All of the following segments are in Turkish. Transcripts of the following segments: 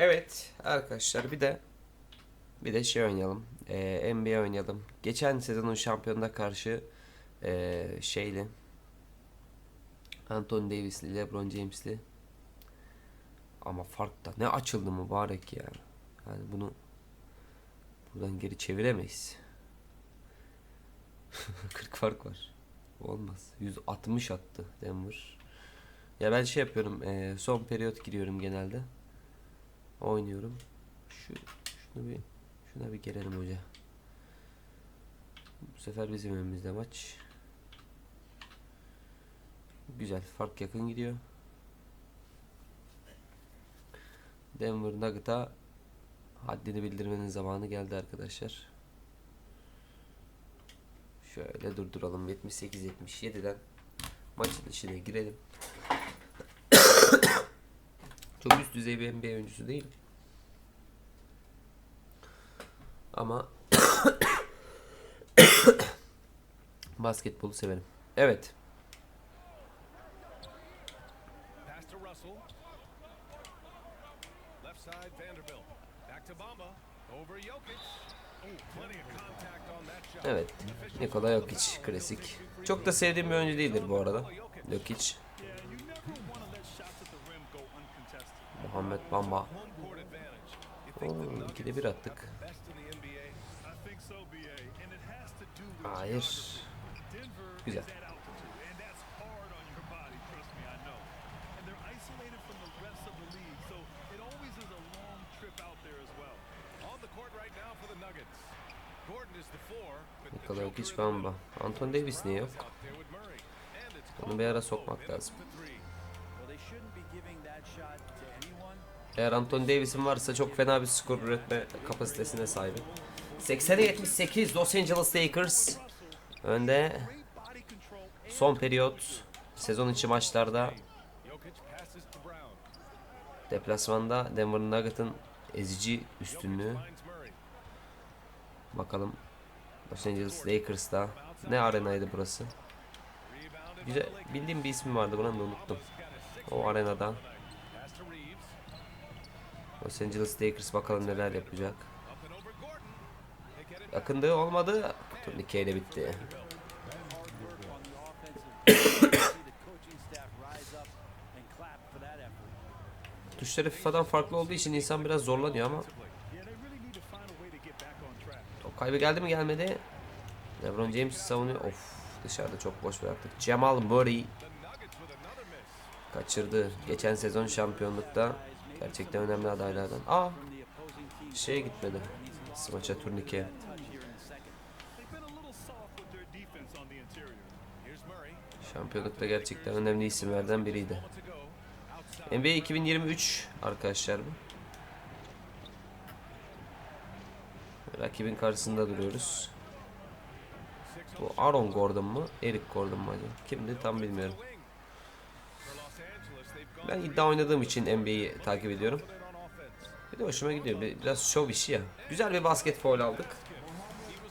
Evet arkadaşlar bir de bir de şey oynayalım. Ee, NBA oynayalım. Geçen sezonun şampiyonuna karşı ee, şeyli Anthony Davis'li, LeBron James'li ama fark da ne açıldı mübarek ya. Yani bunu buradan geri çeviremeyiz. 40 fark var. Olmaz. 160 attı Denver. Ya ben şey yapıyorum. ee, son periyot giriyorum genelde. Oynuyorum. Şu şunu bir şuna bir gelelim hoca. Bu sefer bizim önümüzde maç. Güzel. Fark yakın gidiyor. Denver Nuggets'a haddini bildirmenin zamanı geldi arkadaşlar. Şöyle durduralım. 78-77'den maçın içine girelim. Çok üst düzey bir NBA oyuncusu değil. Ama basketbolu severim. Evet. Evet. Nikola Jokic klasik. Çok da sevdiğim bir oyuncu değildir bu arada. Jokic. And it has to do with Hayır. Güzel. Nikola Jokic Bamba. Anthony Davis niye yok? Onu bir ara sokmak lazım. Eğer Anthony Davis'in varsa çok fena bir skor üretme kapasitesine sahip. 80'e 78 Los Angeles Lakers önde son periyot sezon içi maçlarda deplasmanda Denver Nuggets'ın ezici üstünlüğü. Bakalım Los Angeles Lakers'ta ne arenaydı burası? Güzel bildiğim bir ismi vardı buranın da unuttum. O arenada pass to Reeves. Los Angeles Lakers bakalım neler yapacak. Yakındığı olmadı. Bitti. For that effort. Tuşları FIFA'dan farklı olduğu için insan biraz zorlanıyor ama top kaybı geldi mi gelmedi. LeBron James savunuyor. Of dışarıda çok boş bıraktık. Jamal Murray kaçırdı. Geçen sezon şampiyonlukta gerçekten önemli adaylardan. Aa şeye gitmedi. Smaça turnike. Şampiyonlukta gerçekten önemli isimlerden biriydi. NBA 2023 arkadaşlar bu. Rakibin karşısında duruyoruz. Bu Aaron Gordon mu? Eric Gordon mu acaba? Kimdi tam bilmiyorum. Wing. For Los Angeles, they've gone Ben iddia oynadığım için NBA'yi takip ediyorum. Bir de hoşuma gidiyor. Bir- Biraz şov işi ya. Güzel bir basket foul aldık.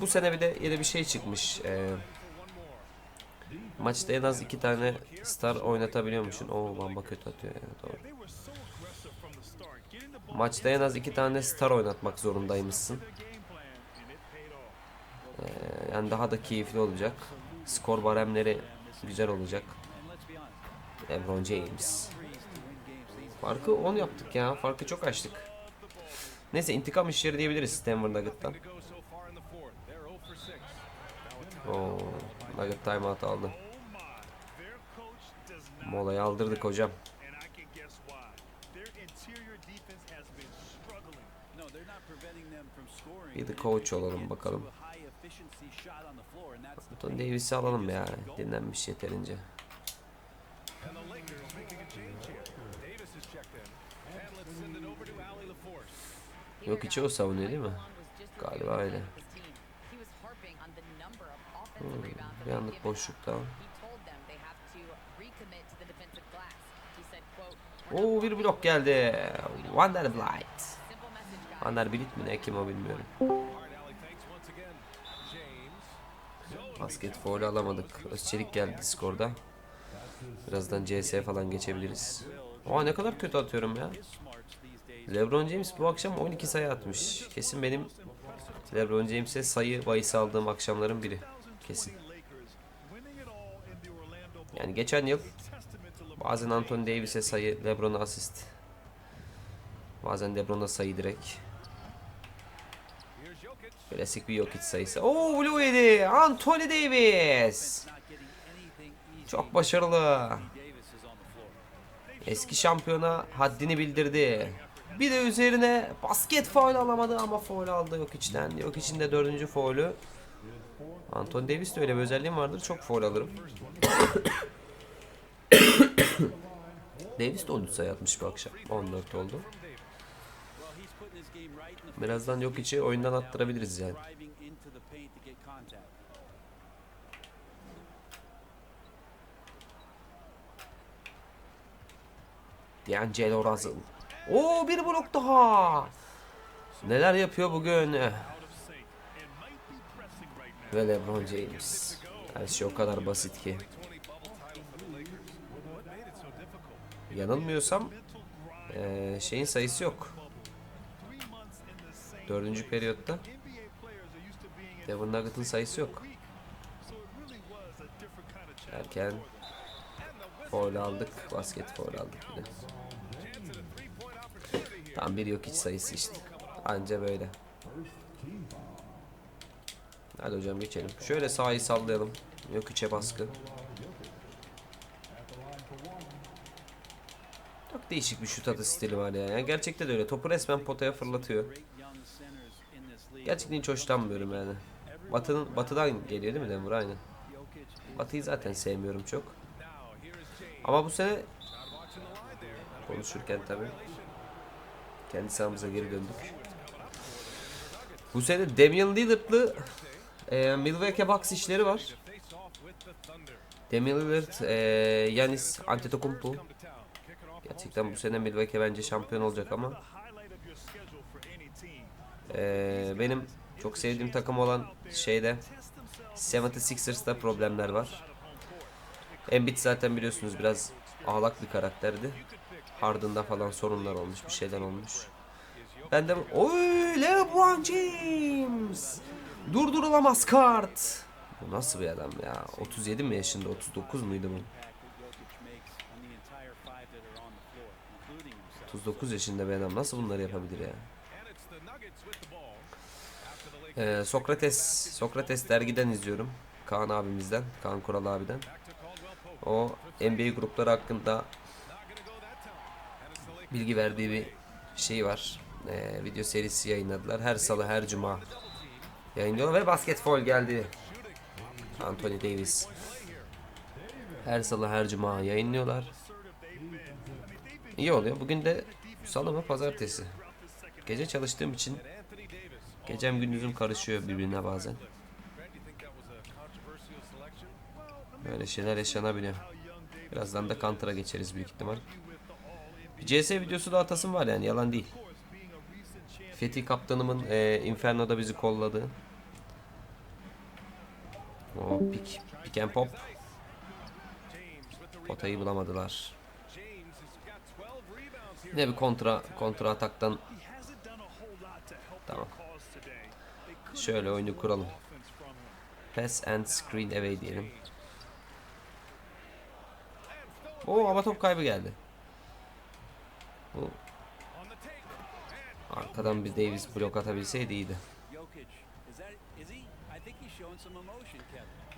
Bu sene bir de yeni bir şey çıkmış. Ee, maçta en az iki tane star oynatabiliyormuşsun. Oo bamba kötü atıyor ya. Doğru. Maçta en az iki tane star oynatmak zorundaymışsın. Ee, yani daha da keyifli olacak. Skor baremleri güzel olacak. LeBron James. threes to win games. These Farkı 10 yaptık ya. Farkı çok açtık. Neyse intikam işleri diyebiliriz Denver Nuggets'tan. To go so far in the fourth. They're 0 for 6. Now a Oo, Nugget timeout aldı. Molayı aldırdık hocam. Bir de coach olalım bakalım. to a high efficiency shot on the floor, and that's the Anthony thing. Davis'i alalım ya. Dinlenmiş yeterince. Yok içi o savunuyor değil mi? Galiba öyle. Hmm, bir anlık boşlukta. Oo bir blok geldi. Vanderbilt. Vanderbilt mi ne kim o bilmiyorum. Basket foul alamadık. Özçelik geldi skorda. Birazdan CS falan geçebiliriz. Aa ne kadar kötü atıyorum ya. LeBron James bu akşam 12 sayı atmış. Kesin benim LeBron James'e sayı bahisi aldığım akşamların biri. Kesin. Yani geçen yıl bazen Anthony Davis'e sayı, LeBron'a asist. Bazen LeBron'a sayı direkt. Klasik bir Jokic sayısı. Oo Blue yedi. Anthony Davis. Çok başarılı. Eski şampiyona haddini bildirdi. Bir de üzerine basket faul alamadı ama faul aldı yok içten. Yok içinde dördüncü faulü. Anthony Davis de öyle bir özelliğim vardır. Çok faul alırım. Davis de 13 sayı atmış bu akşam. 14 oldu. Birazdan yok içi oyundan attırabiliriz yani. D'Angelo Russell. Oo bir blok daha. Neler yapıyor bugün? Ve LeBron James. Her şey o kadar basit ki. Yanılmıyorsam eee, şeyin sayısı yok. Dördüncü periyotta Devon Nugget'ın sayısı yok. Erken foul aldık. Basket foul aldık bir. Tam bir yok hiç sayısı işte. Anca böyle. Hadi hocam geçelim. Şöyle sahayı sallayalım. Yok içe baskı. Çok değişik bir şut atı stili var ya. Yani gerçekten de öyle. Topu resmen potaya fırlatıyor. Gerçekten hiç hoşlanmıyorum yani. Batı'nın Batı'dan geliyor değil mi Denver is Batı'yı zaten sevmiyorum çok. Ama bu sene konuşurken tabii kendi sahamıza geri döndük. Bu sene Damian Lillard'lı e, Milwaukee Bucks işleri var. Damian Lillard, e, Yanis Antetokounmpo. Gerçekten bu sene Milwaukee bence şampiyon olacak ama e, benim çok sevdiğim takım olan şeyde 76ers'ta problemler var. Embiid zaten biliyorsunuz biraz ağlak bir karakterdi. Harden'da falan sorunlar olmuş, bir şeyler olmuş. Ben de oy LeBron James durdurulamaz kart. Bu nasıl bir adam ya? 37 mi yaşında? 39 muydu bu? impact that Jokic makes on the entire five that are on the floor, including himself. 39 yaşında bir adam nasıl bunları yapabilir ya? Ee, Sokrates, Sokrates dergiden izliyorum. Kaan abimizden, Kaan Kural abiden. O NBA grupları hakkında Not gonna go that time. And it's the Lakers. Bilgi verdiği bir şey var. Ee, video serisi yayınladılar. Her salı, her cuma yayınlıyorlar ve basket foul geldi. Anthony Davis. Her salı, her cuma yayınlıyorlar. İyi oluyor. Bugün de salı mı, pazartesi. Gece çalıştığım için gecem gündüzüm karışıyor birbirine bazen. Böyle şeyler yaşanabiliyor. Birazdan da Counter'a geçeriz büyük ihtimal. CS videosu da atasım var yani yalan değil. Fethi kaptanımın e, Inferno'da bizi kolladı. O pick, pick and pop. Potayı bulamadılar. James has got 12 rebounds here. Yine bir kontra kontra ataktan Tamam. şöyle oyunu kuralım. Pass and screen away diyelim. Oo ama top kaybı geldi. Bu On the take. Arkadan bir Davis blok atabilseydi iyiydi.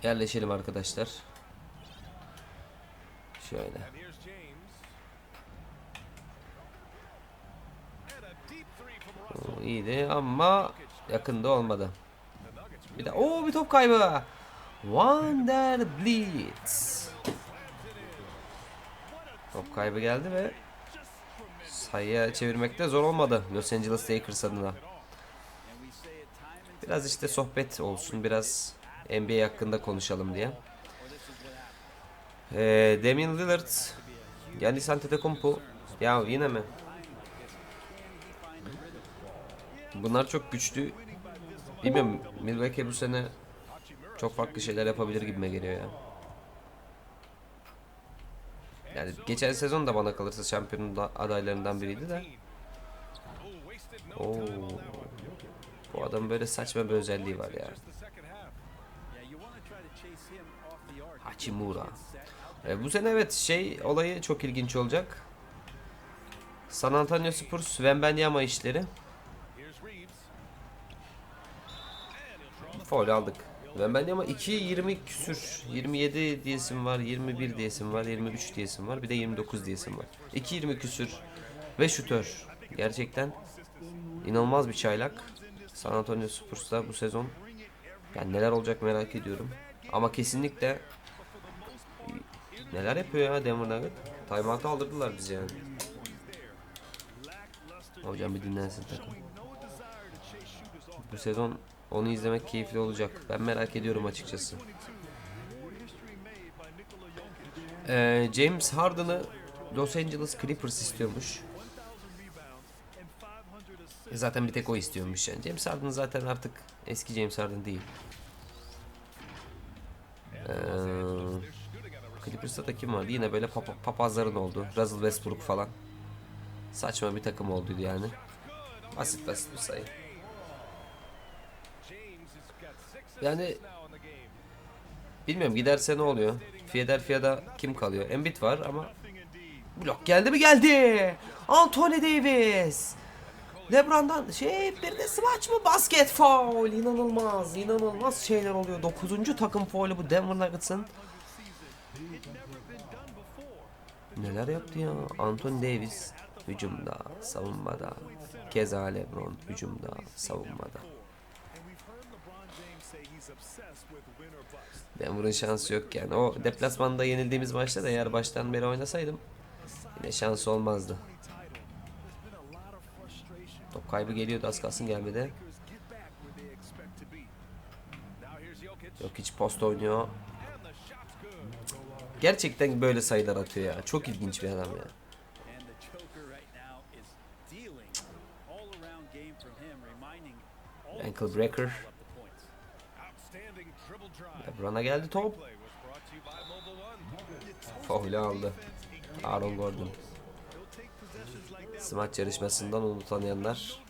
Yerleşelim arkadaşlar. Şöyle. O iyiydi ama yakında olmadı. Bir de o bir top kaybı. Wonder Blitz. Top kaybı geldi ve sayıya çevirmekte zor olmadı Los Angeles Lakers adına. Biraz işte sohbet olsun, biraz NBA hakkında konuşalım diye. Ee, Damian Lillard, Giannis Antetokounmpo. Ya yine mi? Bunlar çok güçlü. Bilmiyorum Milwaukee bu sene çok farklı şeyler yapabilir gibime geliyor ya. Yani geçen sezon da bana kalırsa şampiyonun da- adaylarından biriydi de. Oo. Bu adam böyle saçma bir özelliği var ya. Hachimura. E, bu sene evet şey olayı çok ilginç olacak. San Antonio Spurs Wembanyama işleri. Here's Reeves. Foul aldık. Wembanyama 2 20 küsür 27 diyesim var, 21 diyesim var, 23 diyesim var, bir de 29 diyesim var. 2 20 küsür ve şutör. Gerçekten inanılmaz bir çaylak. San Antonio Spurs'ta bu sezon yani neler olacak merak ediyorum. Ama kesinlikle neler yapıyor ya Denver Nugget? Timeout'a aldırdılar bizi yani. Hocam bir dinlensin takım. Bu sezon onu izlemek keyifli olacak. Ben merak ediyorum açıkçası. Ee, James Harden'ı Los Angeles Clippers istiyormuş. E Zaten bir tek o istiyormuş yani. James Harden zaten artık eski James Harden değil. Ee, Clippers'ta da kim vardı? Yine böyle papa- papazların oldu. Russell Westbrook falan. Saçma bir takım oldu yani. Basit basit bir sayı. Yani bilmiyorum giderse ne oluyor? Philadelphia'da kim kalıyor? Embiid var ama blok geldi mi geldi. Anthony Davis. LeBron'dan şey bir de smaç mı basket foul inanılmaz inanılmaz şeyler oluyor 9. takım faulü bu Denver Nuggets'ın neler yaptı ya Anthony Davis hücumda savunmada keza LeBron hücumda savunmada Denver'ın şansı yok yani o deplasmanda yenildiğimiz maçta da eğer baştan beri oynasaydım yine şansı olmazdı Top kaybı geliyordu az kalsın gelmedi. Yok hiç post oynuyor. Gerçekten böyle sayılar atıyor ya. Çok ilginç bir adam ya. And the LeBron'a geldi top. Faulü aldı. Aaron Gordon. Smaç yarışmasından onu tanıyanlar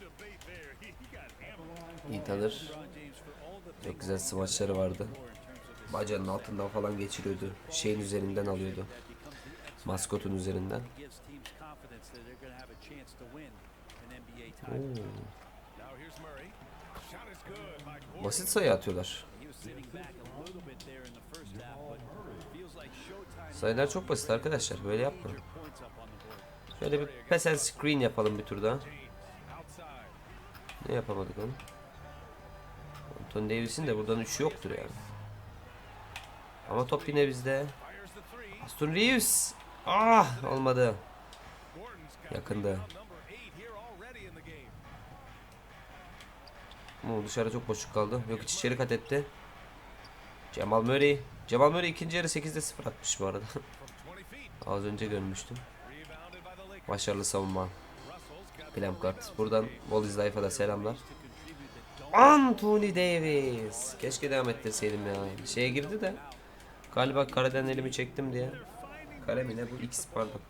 iyi tanır. Çok güzel smaçları vardı. Bacağının altından falan geçiriyordu. Şeyin üzerinden alıyordu. Maskotun üzerinden. Oo, basit sayı atıyorlar. Sayılar çok basit arkadaşlar. Böyle yapma. Points up on the board. Şöyle bir pass and screen yapalım bir tur daha. Ne yapamadık onu? Anthony Davis'in de buradan üçü yoktur yani. Ama top yine bizde. Aston Reeves. Ah olmadı. Yakında. Ama dışarı çok boşluk kaldı. Yok hiç içeri kat etti. Cemal Murray. Cemal Murray ikinci yarı 8'de 0 atmış bu arada. From 20 feet. Az önce görmüştüm. Başarılı savunma. Four kart. Buradan Wallis Life'a da selamlar. Anthony Davis. Keşke devam ettirseydim ya. Şeye girdi de. Galiba kareden elimi çektim diye. Kare mi ne bu? X pardon.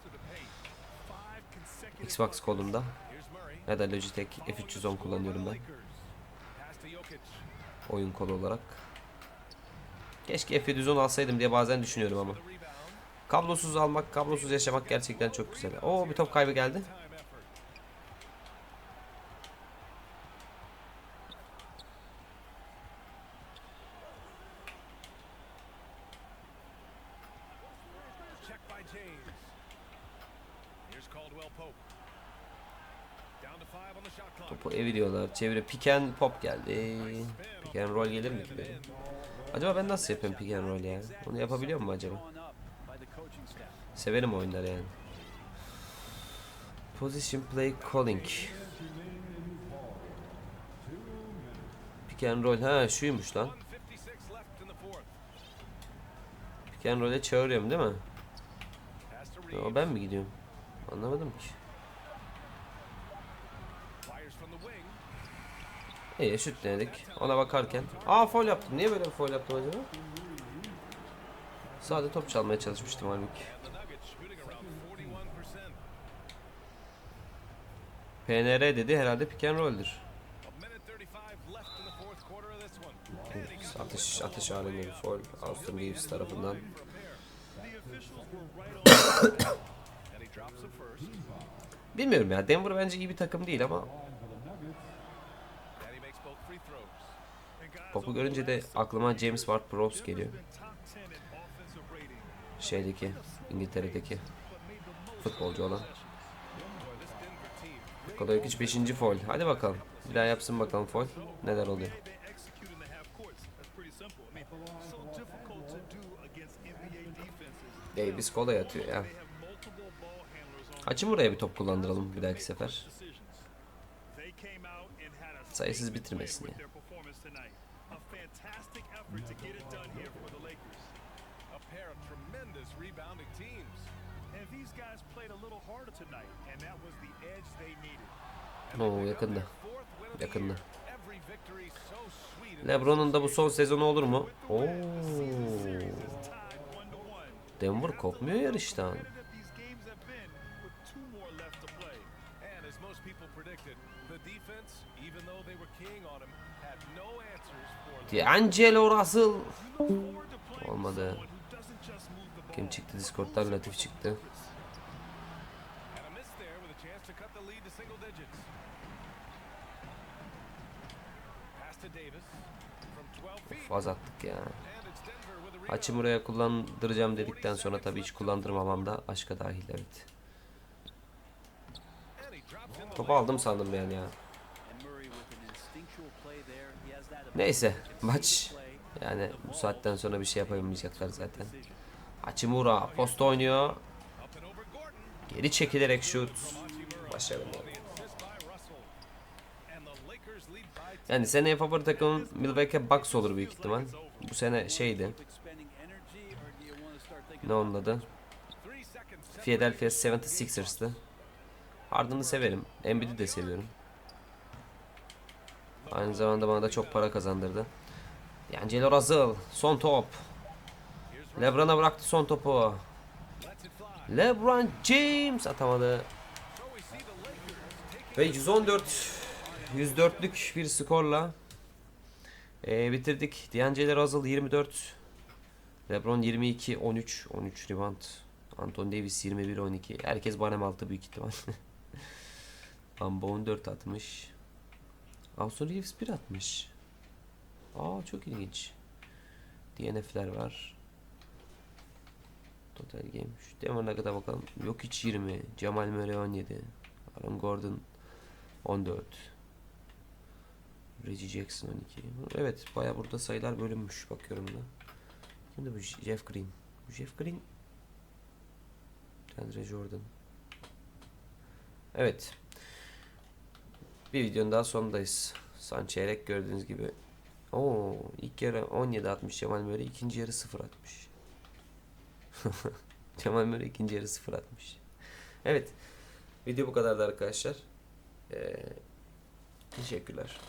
Xbox kolumda. Ya da Logitech F310 kullanıyorum ben. Lakers. Pass to Jokic. Oyun kolu olarak. Keşke F710 alsaydım diye bazen düşünüyorum ama. Kablosuz almak, kablosuz yaşamak gerçekten çok güzel. Oo bir top kaybı geldi. Topu eviriyorlar. Çevire pick and pop geldi. Pick and roll gelir mi ki benim? Acaba ben nasıl yapıyorum pick and roll ya? Onu yapabiliyor mu acaba? Severim oyunları yani. Position play calling. Pick and roll. Ha şuymuş lan. 156 left in the fourth. Pick and roll'e çağırıyorum değil mi? Ya, ben mi gidiyorum? Anlamadım ki. İyi şut denedik. Ona bakarken. Aa foul yaptım. Niye böyle bir foul yaptım acaba? Sadece top çalmaya çalışmıştım halbuki. And the Nuggets shooting around 41%. PNR dedi herhalde pick and roll'dür. A minute 35 left in the fourth quarter of this one. And he goes Atış atış halinde bir foul Austin Reeves tarafından. Bilmiyorum ya Denver bence iyi bir takım değil ama topu görünce de aklıma James Ward-Prowse geliyor. Denver's been top 10 in offensive rating, Şeydeki İngiltere'deki futbolcu olan. Kodakic 5. foul. Hadi bakalım. Bir daha yapsın bakalım foul. Neler oluyor. Davis kolay atıyor ya. Açın buraya bir top kullandıralım bir dahaki sefer. Sayısız bitirmesin ya. their performance tonight. A fantastic effort to get it done here for the Lakers. A pair of tremendous rebounding teams. And these guys played a little harder tonight, and that was the edge they needed. Oo yakında. Yakında. LeBron'un da bu son sezonu olur mu? Oo. Denver kopmuyor yarıştan. Single digits. Pass to Davis from 12 feet. Faz attık ya. Açım buraya kullandıracağım dedikten sonra tabii hiç kullandırmamam da aşka dahil evet. And he drops in the Topu aldım sandım yani ya. Neyse maç yani bu saatten sonra bir şey yapamayacaklar zaten. Hachimura posta oynuyor. Geri çekilerek şut. Başarılı. Yani seneye favori takımım Milwaukee Bucks olur büyük ihtimal. Bu sene şeydi. Ne onun adı? Philadelphia 76ers'tı. Harden'ı severim. Embiid'i de seviyorum. Aynı zamanda bana da çok para kazandırdı. D'Angelo Russell. Son top. LeBron'a bıraktı son topu. LeBron James atamadı. Ve 114 104'lük bir skorla eee, bitirdik. D'Angelo Russell 24 LeBron 22 13 13 rebound Anthony Davis 21 12 Herkes barem altı büyük ihtimal Bamba 14 atmış. Austin Reeves 1 atmış. Aa çok ilginç. DNF'ler var. Total game. Şu Denver'a kadar bakalım. Yok hiç 20 Jamal Murray 17 Aaron Gordon 14 Reggie Jackson 12 Evet baya burada sayılar bölünmüş bakıyorum da. Şimdi bu? Jeff Green. Bu Jeff Green. Andre Jordan. Evet Bir videonun daha sonundayız. Son çeyrek gördüğünüz gibi. Oo, ilk yarı 17 atmış. Cemal Murray ikinci yarı 0 atmış. Cemal Murray ikinci yarı 0 atmış. Evet. Video bu kadardı arkadaşlar. Ee, teşekkürler.